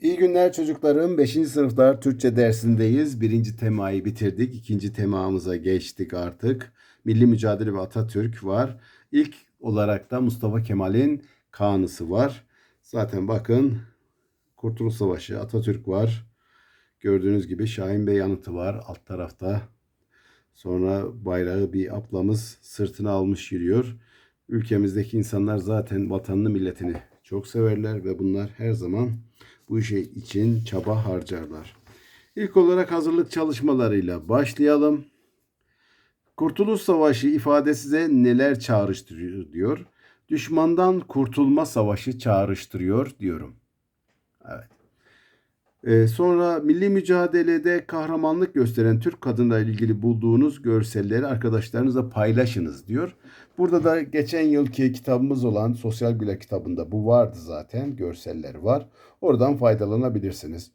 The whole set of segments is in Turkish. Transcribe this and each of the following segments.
İyi günler çocuklarım. 5. sınıflar Türkçe dersindeyiz. Birinci temayı bitirdik. İkinci temamıza geçtik artık. Milli Mücadele ve Atatürk var. İlk olarak da Mustafa Kemal'in Kanısı var. Zaten bakın Kurtuluş Savaşı, Atatürk var. Gördüğünüz gibi Şahin Bey anıtı var alt tarafta. Sonra bayrağı bir ablamız sırtına almış yürüyor. Ülkemizdeki insanlar zaten vatanını milletini çok severler ve bunlar her zaman bu işe için çaba harcarlar. İlk olarak hazırlık çalışmalarıyla başlayalım. Kurtuluş Savaşı ifade size neler çağrıştırıyor diyor. Düşmandan kurtulma savaşı çağrıştırıyor diyorum. Evet. Ee, sonra milli mücadelede kahramanlık gösteren Türk kadınlarla ilgili bulduğunuz görselleri arkadaşlarınızla paylaşınız diyor. Burada da geçen yılki kitabımız olan Sosyal Bilgi kitabında bu vardı zaten. Görseller var. Oradan faydalanabilirsiniz.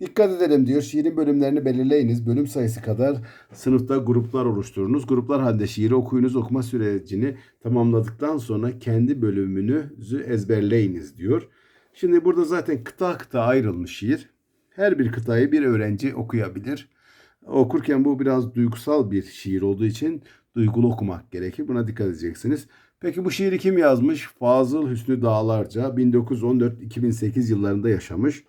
Dikkat edelim diyor. Şiirin bölümlerini belirleyiniz. Bölüm sayısı kadar sınıfta gruplar oluşturunuz. Gruplar halinde şiiri okuyunuz. Okuma sürecini tamamladıktan sonra kendi bölümünüzü ezberleyiniz diyor. Şimdi burada zaten kıta kıta ayrılmış şiir. Her bir kıtayı bir öğrenci okuyabilir. Okurken bu biraz duygusal bir şiir olduğu için duygulu okumak gerekir. Buna dikkat edeceksiniz. Peki bu şiiri kim yazmış? Fazıl Hüsnü Dağlarca 1914-2008 yıllarında yaşamış.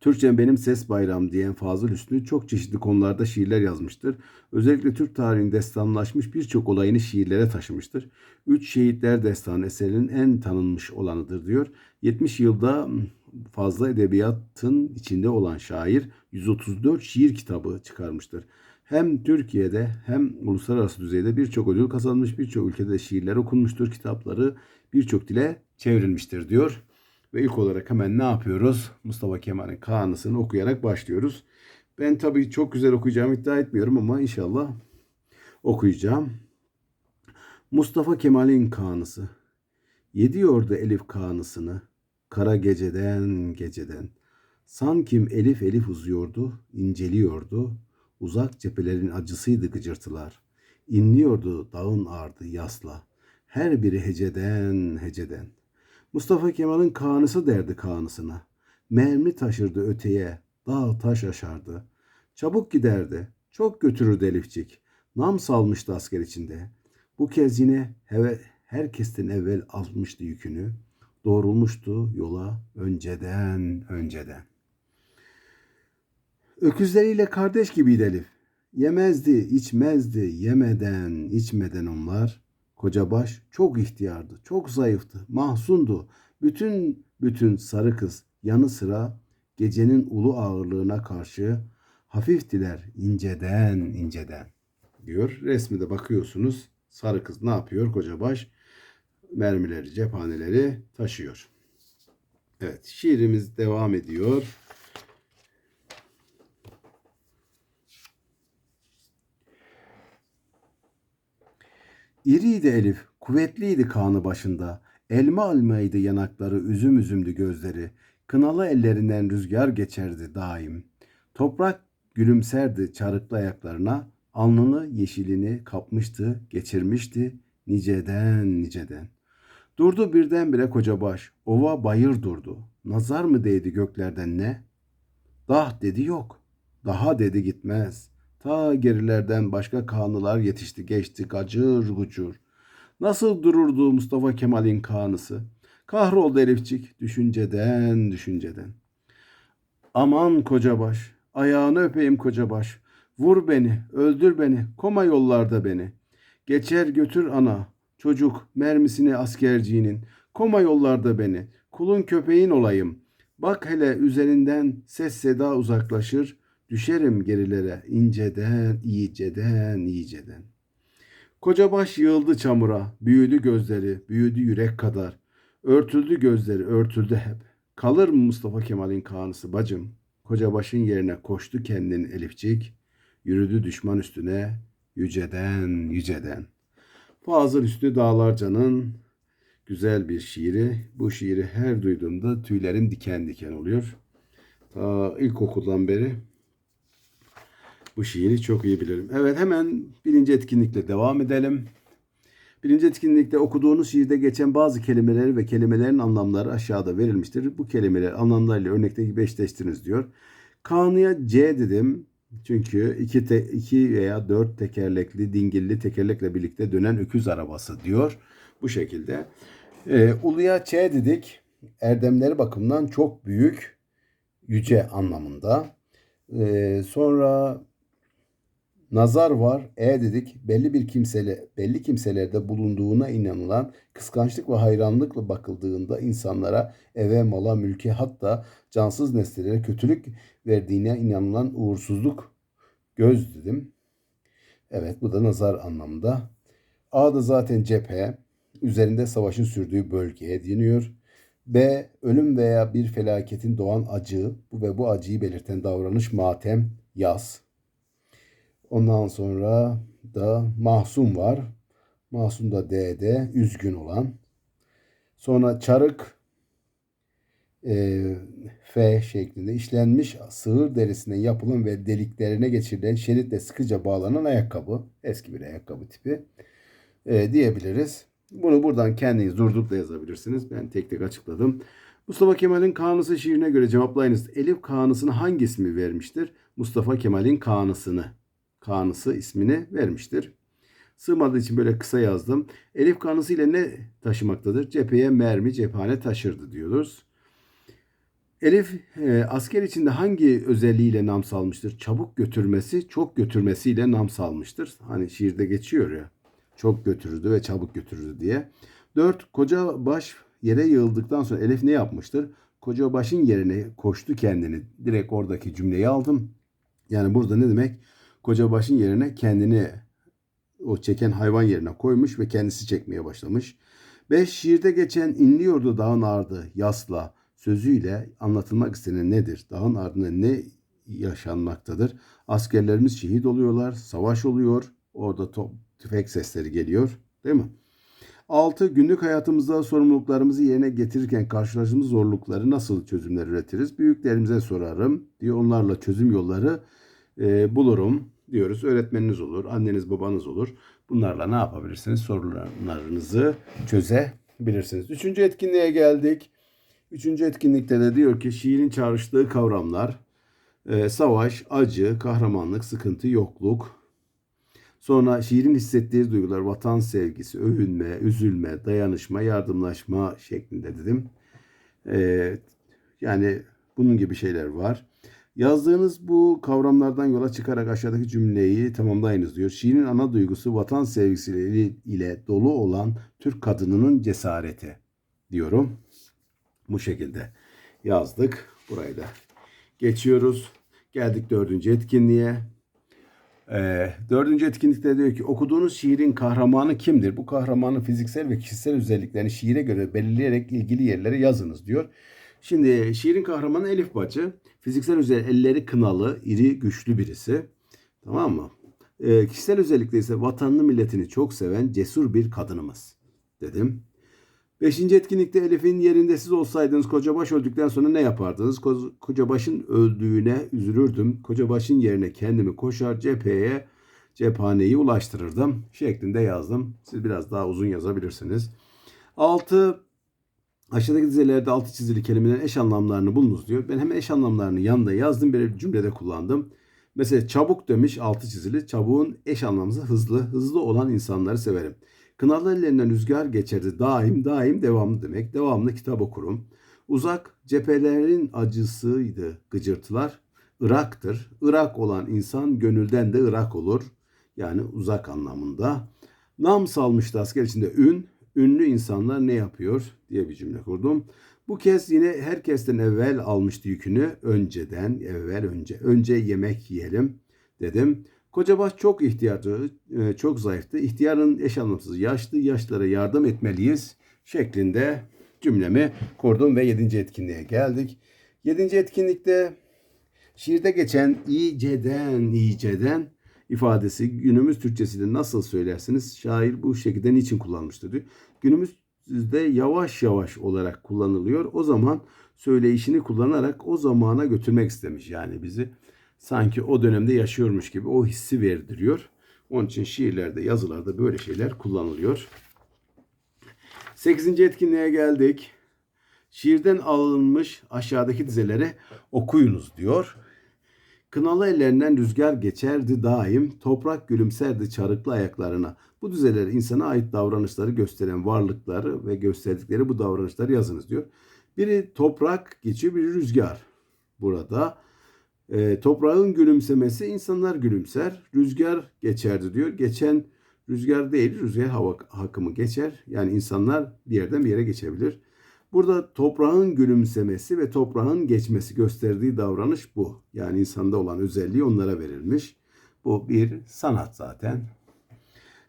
Türkçem benim ses bayrağım diyen Fazıl Hüsnü çok çeşitli konularda şiirler yazmıştır. Özellikle Türk tarihinin destanlaşmış birçok olayını şiirlere taşımıştır. Üç Şehitler Destanı eserinin en tanınmış olanıdır diyor. 70 yılda fazla edebiyatın içinde olan şair 134 şiir kitabı çıkarmıştır. Hem Türkiye'de hem uluslararası düzeyde birçok ödül kazanmış, birçok ülkede şiirler okunmuştur, kitapları birçok dile çevrilmiştir diyor. Ve ilk olarak hemen ne yapıyoruz? Mustafa Kemal'in Kanısı'nı okuyarak başlıyoruz. Ben tabii çok güzel okuyacağımı iddia etmiyorum ama inşallah okuyacağım. Mustafa Kemal'in Kanısı. Yediyordu Elif Kanısını. Kara geceden geceden. Sankim Elif Elif uzuyordu, inceliyordu. Uzak cephelerin acısıydı gıcırtılar. İnliyordu dağın ardı yasla. Her biri heceden heceden. Mustafa Kemal'in kanısı derdi kanısına. Mermi taşırdı öteye, dağ taş aşardı. Çabuk giderdi, çok götürürdü Elifçik. Nam salmıştı asker içinde. Bu kez yine heve, herkesten evvel almıştı yükünü. Doğrulmuştu yola önceden önceden. Öküzleriyle kardeş gibiydi Elif. Yemezdi, içmezdi, yemeden, içmeden onlar. Kocabaş çok ihtiyardı, çok zayıftı, mahzundu. Bütün bütün sarı kız yanı sıra gecenin ulu ağırlığına karşı hafiftiler inceden inceden diyor. Resmide bakıyorsunuz sarı kız ne yapıyor kocabaş? Mermileri, cephaneleri taşıyor. Evet şiirimiz devam ediyor. İriydi Elif, kuvvetliydi kanı başında. Elma almaydı yanakları, üzüm üzümdü gözleri. Kınalı ellerinden rüzgar geçerdi daim. Toprak gülümserdi çarıklı ayaklarına. Alnını yeşilini kapmıştı, geçirmişti niceden niceden. Durdu birdenbire koca baş, ova bayır durdu. Nazar mı değdi göklerden ne? Dah dedi yok, daha dedi gitmez.'' Ta gerilerden başka kanılar yetişti geçti gacır gucur. Nasıl dururdu Mustafa Kemal'in kanısı? Kahroldu Elifçik düşünceden düşünceden. Aman kocabaş, ayağını öpeyim kocabaş. Vur beni, öldür beni, koma yollarda beni. Geçer götür ana, çocuk mermisini askerciğinin. Koma yollarda beni, kulun köpeğin olayım. Bak hele üzerinden ses seda uzaklaşır.'' Düşerim gerilere inceden, iyiceden, iyiceden. Koca baş yığıldı çamura, büyüdü gözleri, büyüdü yürek kadar. Örtüldü gözleri, örtüldü hep. Kalır mı Mustafa Kemal'in kanısı bacım? Koca başın yerine koştu kendin Elifcik, yürüdü düşman üstüne, yüceden, yüceden. Fazıl Üstü Dağlarca'nın güzel bir şiiri. Bu şiiri her duyduğumda tüylerim diken diken oluyor. Ta ilkokuldan beri bu şiiri çok iyi bilirim. Evet hemen birinci etkinlikle devam edelim. Birinci etkinlikte okuduğunuz şiirde geçen bazı kelimeleri ve kelimelerin anlamları aşağıda verilmiştir. Bu kelimeler anlamlarıyla örnekteki gibi eşleştiriniz diyor. Kanıya C dedim. Çünkü iki, te, iki veya dört tekerlekli, dingilli tekerlekle birlikte dönen öküz arabası diyor. Bu şekilde. Ee, Uluya Ç dedik. Erdemleri bakımından çok büyük, yüce anlamında. Ee, sonra nazar var. E dedik. Belli bir kimsele, belli kimselerde bulunduğuna inanılan kıskançlık ve hayranlıkla bakıldığında insanlara, eve, mala, mülke hatta cansız nesnelere kötülük verdiğine inanılan uğursuzluk göz dedim. Evet bu da nazar anlamında. A da zaten cephe. Üzerinde savaşın sürdüğü bölgeye deniyor. B. Ölüm veya bir felaketin doğan acı bu ve bu acıyı belirten davranış matem, yaz. Ondan sonra da mahzun var. Mahzun da D'de üzgün olan. Sonra çarık e, F şeklinde işlenmiş sığır derisinden yapılan ve deliklerine geçirilen şeritle sıkıca bağlanan ayakkabı. Eski bir ayakkabı tipi e, diyebiliriz. Bunu buradan kendiniz durduk da yazabilirsiniz. Ben tek tek açıkladım. Mustafa Kemal'in Kanısı şiirine göre cevaplayınız. Elif Kanısı'na hangi ismi vermiştir? Mustafa Kemal'in Kanısı'nı. Kanısı ismini vermiştir. Sığmadığı için böyle kısa yazdım. Elif kanısı ile ne taşımaktadır? Cepheye mermi, cephane taşırdı diyoruz. Elif e, asker içinde hangi özelliğiyle nam salmıştır? Çabuk götürmesi, çok götürmesiyle nam salmıştır. Hani şiirde geçiyor ya. Çok götürürdü ve çabuk götürürdü diye. Dört, koca baş yere yığıldıktan sonra Elif ne yapmıştır? Koca başın yerine koştu kendini. Direkt oradaki cümleyi aldım. Yani burada ne demek? Koca başın yerine kendini o çeken hayvan yerine koymuş ve kendisi çekmeye başlamış. Beş, şiirde geçen inliyordu dağın ardı yasla sözüyle anlatılmak istenen nedir? Dağın ardında ne yaşanmaktadır? Askerlerimiz şehit oluyorlar, savaş oluyor. Orada top, tüfek sesleri geliyor. Değil mi? 6. Günlük hayatımızda sorumluluklarımızı yerine getirirken karşılaştığımız zorlukları nasıl çözümler üretiriz? Büyüklerimize sorarım diye onlarla çözüm yolları e, bulurum diyoruz. Öğretmeniniz olur, anneniz babanız olur. Bunlarla ne yapabilirsiniz? Sorularınızı çözebilirsiniz. Üçüncü etkinliğe geldik. Üçüncü etkinlikte de diyor ki şiirin çağrıştığı kavramlar e, savaş, acı, kahramanlık, sıkıntı, yokluk. Sonra şiirin hissettiği duygular vatan sevgisi, övünme, üzülme, dayanışma, yardımlaşma şeklinde dedim. E, yani bunun gibi şeyler var. Yazdığınız bu kavramlardan yola çıkarak aşağıdaki cümleyi tamamlayınız diyor. Şiirin ana duygusu vatan sevgisiyle ile dolu olan Türk kadınının cesareti diyorum. Bu şekilde yazdık. Burayı da geçiyoruz. Geldik dördüncü etkinliğe. Ee, dördüncü etkinlikte diyor ki okuduğunuz şiirin kahramanı kimdir? Bu kahramanın fiziksel ve kişisel özelliklerini şiire göre belirleyerek ilgili yerlere yazınız diyor. Şimdi şiirin kahramanı Elif Bacı. Fiziksel özellik elleri kınalı, iri, güçlü birisi. Tamam mı? E, kişisel özellikle ise vatanını milletini çok seven cesur bir kadınımız dedim. Beşinci etkinlikte Elif'in yerinde siz olsaydınız Kocabaş öldükten sonra ne yapardınız? Ko- Kocabaş'ın öldüğüne üzülürdüm. Kocabaş'ın yerine kendimi koşar cepheye cephaneyi ulaştırırdım şeklinde yazdım. Siz biraz daha uzun yazabilirsiniz. Altı Aşağıdaki dizelerde altı çizili kelimelerin eş anlamlarını bulunuz diyor. Ben hemen eş anlamlarını yanında yazdım bir cümlede kullandım. Mesela çabuk demiş altı çizili. Çabuğun eş anlamı hızlı. Hızlı olan insanları severim. Kınalı ellerinden rüzgar geçerdi. Daim, daim devamlı demek. Devamlı kitap okurum. Uzak cephelerin acısıydı gıcırtılar. Irak'tır. Irak olan insan gönülden de Irak olur. Yani uzak anlamında. Nam salmıştı asker içinde ün ünlü insanlar ne yapıyor diye bir cümle kurdum. Bu kez yine herkesten evvel almıştı yükünü. Önceden, evvel önce. Önce yemek yiyelim dedim. Kocabaş çok ihtiyacı, e, çok zayıftı. İhtiyarın eş anlamsız yaşlı, yaşlara yardım etmeliyiz şeklinde cümlemi kurdum ve yedinci etkinliğe geldik. Yedinci etkinlikte şiirde geçen iyiceden, iyiceden ifadesi günümüz Türkçesiyle nasıl söylersiniz? Şair bu şekilde niçin kullanmıştır diyor. Günümüzde yavaş yavaş olarak kullanılıyor. O zaman söyleyişini kullanarak o zamana götürmek istemiş yani bizi. Sanki o dönemde yaşıyormuş gibi o hissi verdiriyor. Onun için şiirlerde, yazılarda böyle şeyler kullanılıyor. 8. etkinliğe geldik. Şiirden alınmış aşağıdaki dizeleri okuyunuz diyor. Kınalı ellerinden rüzgar geçerdi daim, toprak gülümserdi çarıklı ayaklarına. Bu dizeler insana ait davranışları gösteren varlıkları ve gösterdikleri bu davranışları yazınız diyor. Biri toprak geçiyor, biri rüzgar. Burada e, toprağın gülümsemesi insanlar gülümser, rüzgar geçerdi diyor. Geçen rüzgar değil, rüzgar hava akımı geçer. Yani insanlar bir yerden bir yere geçebilir. Burada toprağın gülümsemesi ve toprağın geçmesi gösterdiği davranış bu. Yani insanda olan özelliği onlara verilmiş. Bu bir sanat zaten.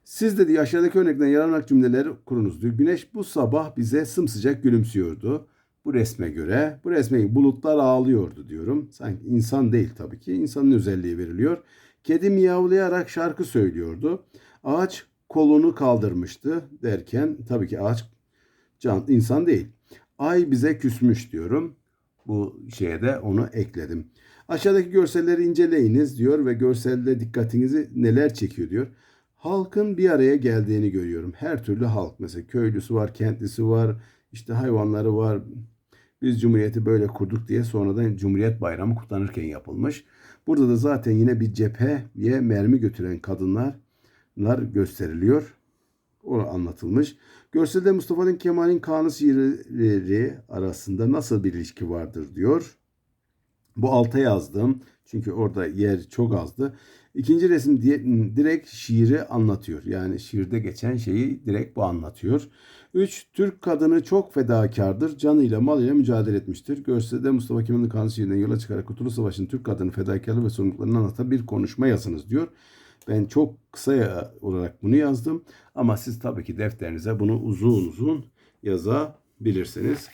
Siz de diyor aşağıdaki örnekten yararlanak cümleleri kurunuz diyor. Güneş bu sabah bize sımsıcak gülümsüyordu. Bu resme göre, bu resme bulutlar ağlıyordu diyorum. Sanki insan değil tabii ki. İnsanın özelliği veriliyor. Kedi miyavlayarak şarkı söylüyordu. Ağaç kolunu kaldırmıştı derken tabii ki ağaç can insan değil. Ay bize küsmüş diyorum. Bu şeye de onu ekledim. Aşağıdaki görselleri inceleyiniz diyor ve görselde dikkatinizi neler çekiyor diyor. Halkın bir araya geldiğini görüyorum. Her türlü halk mesela köylüsü var, kentlisi var, işte hayvanları var. Biz Cumhuriyeti böyle kurduk diye sonradan Cumhuriyet Bayramı kutlanırken yapılmış. Burada da zaten yine bir cepheye mermi götüren kadınlar gösteriliyor. O anlatılmış. Görselde Mustafa Kemal'in Kanı şiirleri arasında nasıl bir ilişki vardır diyor. Bu alta yazdım. Çünkü orada yer çok azdı. İkinci resim diye, direkt şiiri anlatıyor. Yani şiirde geçen şeyi direkt bu anlatıyor. 3. Türk kadını çok fedakardır. Canıyla malıyla mücadele etmiştir. Görselde Mustafa Kemal'in Kanı şiirinden yola çıkarak Kurtuluş Savaşı'nın Türk kadını fedakarlığı ve sorumluluklarını anlatan bir konuşma yazınız diyor. Ben çok kısa olarak bunu yazdım. Ama siz tabii ki defterinize bunu uzun uzun yazabilirsiniz.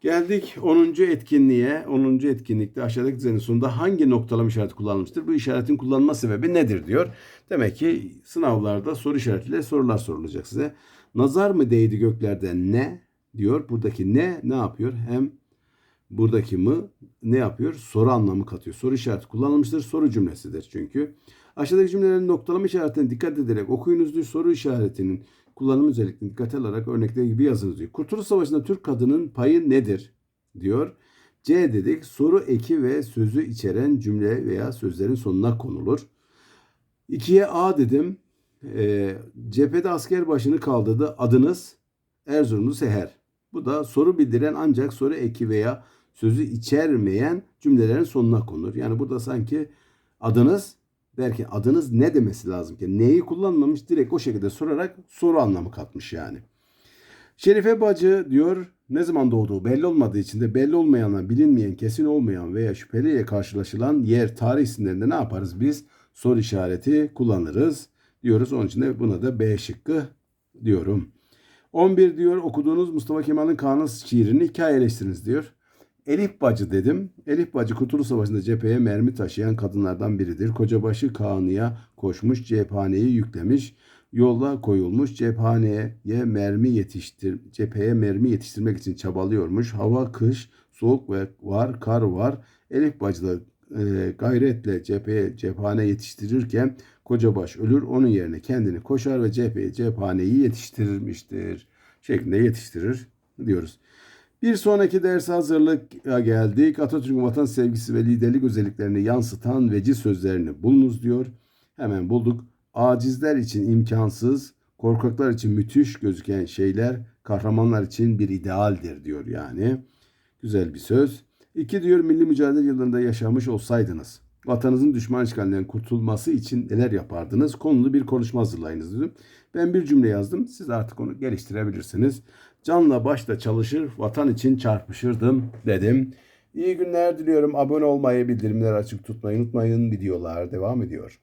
Geldik 10. etkinliğe. 10. etkinlikte aşağıdaki dizenin sonunda hangi noktalama işareti kullanılmıştır? Bu işaretin kullanılma sebebi nedir diyor. Demek ki sınavlarda soru işaretiyle sorular sorulacak size. Nazar mı değdi göklerden ne diyor. Buradaki ne ne yapıyor? Hem buradaki mı ne yapıyor? Soru anlamı katıyor. Soru işareti kullanılmıştır. Soru cümlesidir çünkü. Aşağıdaki cümlelerin noktalama işaretine dikkat ederek okuyunuz diyor. Soru işaretinin kullanım özelliklerini dikkate alarak örnekleri gibi yazınız diyor. Kurtuluş Savaşı'nda Türk kadının payı nedir diyor. C dedik soru eki ve sözü içeren cümle veya sözlerin sonuna konulur. İkiye A dedim. E, cephede asker başını kaldırdı. Adınız Erzurumlu Seher. Bu da soru bildiren ancak soru eki veya sözü içermeyen cümlelerin sonuna konur. Yani burada sanki adınız derken adınız ne demesi lazım ki? Neyi kullanmamış direkt o şekilde sorarak soru anlamı katmış yani. Şerife bacı diyor ne zaman doğduğu belli olmadığı için de belli olmayanlar bilinmeyen, kesin olmayan veya şüpheliyle karşılaşılan yer, tarih isimlerinde ne yaparız biz? Soru işareti kullanırız diyoruz. Onun için de buna da B şıkkı diyorum. 11 diyor okuduğunuz Mustafa Kemal'in Kanı şiirini hikayeleştiriniz diyor. Elif Bacı dedim. Elif Bacı Kurtuluş Savaşı'nda cepheye mermi taşıyan kadınlardan biridir. Kocabaşı Kanı'ya koşmuş, cephaneyi yüklemiş. Yola koyulmuş cephaneye mermi yetiştir cepheye mermi yetiştirmek için çabalıyormuş. Hava kış, soğuk ve var, kar var. Elif Bacı da e, gayretle cepheye cephane yetiştirirken Kocabaş ölür. Onun yerine kendini koşar ve cepheye cephaneyi yetiştirmiştir. Şeklinde yetiştirir diyoruz. Bir sonraki ders hazırlığa geldik. Atatürk'ün vatan sevgisi ve liderlik özelliklerini yansıtan veci sözlerini bulunuz diyor. Hemen bulduk. Acizler için imkansız, korkaklar için müthiş gözüken şeyler kahramanlar için bir idealdir diyor yani. Güzel bir söz. İki diyor milli mücadele yıllarında yaşamış olsaydınız vatanınızın düşman işgalinden kurtulması için neler yapardınız? Konulu bir konuşma hazırlayınız dedim. Ben bir cümle yazdım. Siz artık onu geliştirebilirsiniz. Canla başla çalışır, vatan için çarpışırdım dedim. İyi günler diliyorum. Abone olmayı, bildirimleri açık tutmayı unutmayın. Videolar devam ediyor.